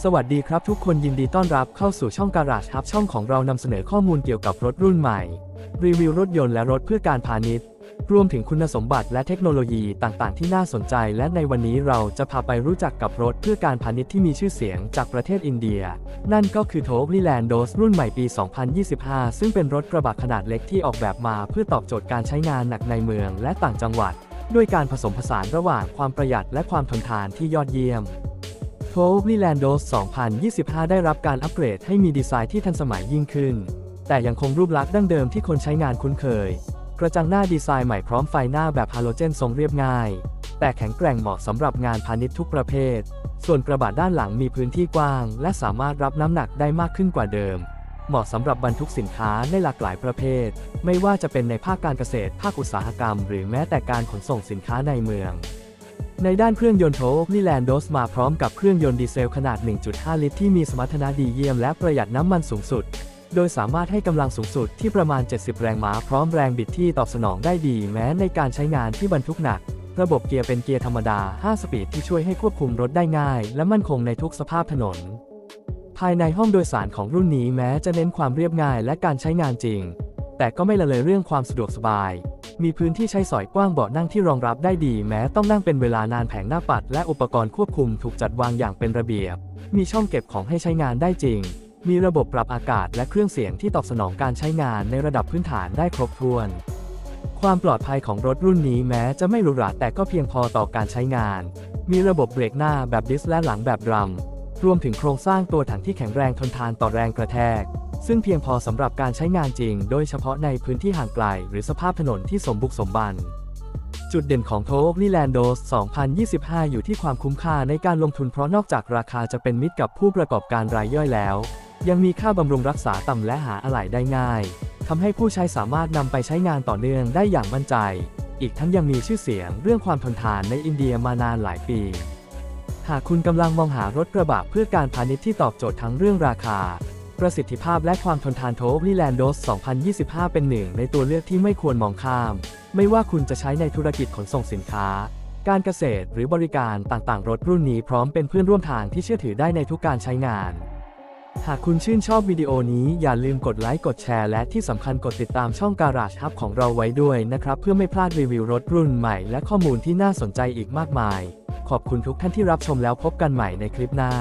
สวัสดีครับทุกคนยินดีต้อนรับเข้าสู่ช่องการาชครับช่องของเรานำเสนอข้อมูลเกี่ยวกับรถรุ่นใหม่ รีวิวรถยนต์และรถเพื่อการพาณิชย์ รวมถึงคุณสมบัติและเทคโนโลยีต่างๆ ที่น่าสนใจ และในวันนี้เราจะพาไปรู้จักกับรถเพื่อการพาณิชย์ที่มีชื่อเสียงจากประเทศอินเดีย นั่นก็คือ t o y l a n d o s รุ่นใหม่ปี 2025 ซึ่งเป็นรถกระบะขนาดเล็กที่ออกแบบมา เพื่อตอบโจทย์การใช้งานหนักในเมืองและต่างจังหวัด ด้วยการผสมผสานระหว่างความประหยัดและความทนทานที่ยอดเยี่ยม t o y l a n d o s 2025 ได้รับการอัปเกรดให้มีดีไซน์ที่ทันสมัยยิ่งขึ้น แต่ยังคงรูปลักษณ์ดั้งเดิมที่คนใช้งานคุ้นเคย กระจังหน้าดีไซน์ใหม่พร้อมไฟหน้าแบบฮาโลเจนทรงเรียบง่าย แต่แข็งแกร่งเหมาะสำหรับงานพาณิชย์ทุกประเภท ส่วนกระบะด้านหลังมีพื้นที่กว้าง และสามารถรับน้ำหนักได้มากขึ้นกว่าเดิม เหมาะสำหรับบรรทุกสินค้าในหลากหลายประเภท ไม่ว่าจะเป็นในภาคการเกษตร ภาคอุตสาหกรรม หรือแม้แต่การขนส่งสินค้าในเมือง ในด้านเครื่องยนต์โทลีแลนโดสมาพร้อมกับเครื่องยนต์ดีเซลขนาด 1.5 ลิตรที่มีสมรรถนะดีเยี่ยมและประหยัดน้ำมันสูงสุด โดยสามารถให้กำลังสูงสุดที่ประมาณ 70 แรงม้าพร้อมแรงบิดที่ตอบสนองได้ดีแม้ในการใช้งานที่บรรทุกหนัก ระบบเกียร์เป็นเกียร์ธรรมดา 5 สปีดที่ช่วยให้ควบคุมรถได้ง่าย และมั่นคงในทุกสภาพถนน ภายในห้องโดยสารของรุ่นนี้แม้จะเน้นความเรียบง่ายและการใช้งานจริง แต่ก็ไม่ละเลยเรื่องความสะดวกสบาย มีพื้นที่ใช้สอยกว้างเบาะนั่งที่รองรับได้ดีแม้ต้องนั่งเป็นเวลานานแผงหน้าปัด และอุปกรณ์ควบคุมถูกจัดวางอย่างเป็นระเบียบ มีช่องเก็บของให้ใช้งานได้จริง มีระบบปรับอากาศและเครื่องเสียงที่ตอบสนองการใช้งานในระดับพื้นฐานได้ครบถ้วน ความปลอดภัยของรถรุ่นนี้แม้จะไม่หรูหราแต่ก็เพียงพอต่อการใช้งาน มีระบบเบรกหน้าแบบดิสและหลังแบบดรัมรวมถึงโครงสร้างตัวถังที่แข็งแรงทนทานต่อแรงกระแทก ซึ่งเพียงพอสำหรับการใช้งานจริง โดยเฉพาะในพื้นที่ห่างไกล หรือสภาพถนนที่สมบุกสมบัน จุดเด่นของโทกลีแลนโดส2025 อยู่ที่ความคุ้มค่าในการลงทุนเพราะนอกจากราคาจะเป็นมิตรกับผู้ประกอบการรายย่อยแล้ว ยังมีค่าบำรุงรักษาต่ำและหาอะไหล่ได้ง่ายทำให้ผู้ใช้สามารถนำไปใช้งานต่อเนื่องได้อย่างมั่นใจ อีกทั้งยังมีชื่อเสียงเรื่องความทนทานในอินเดียมานานหลายปีหากคุณกำลังมองหารถกระบะเพื่อการพาณิชย์ที่ตอบโจทย์ทั้งเรื่องราคา ประสิทธิภาพและความทนทานโทลีแลนโดส 2025 เป็นหนึ่งในตัวเลือกที่ไม่ควรมองข้าม ไม่ว่าคุณจะใช้ในธุรกิจขนส่งสินค้า การเกษตรหรือบริการต่างๆ รถรุ่นนี้พร้อมเป็นเพื่อนร่วมทางที่เชื่อถือได้ในทุกการใช้งาน หากคุณชื่นชอบวิดีโอนี้อย่าลืมกดไลค์ กดแชร์ และที่สำคัญกดติดตามช่อง Garage Hub ของเราไว้ด้วยนะครับ เพื่อไม่พลาดรีวิวรถรุ่นใหม่ และข้อมูลที่น่าสนใจอีกมากมาย ขอบคุณทุกท่านที่รับชมแล้วพบกันใหม่ในคลิปหน้า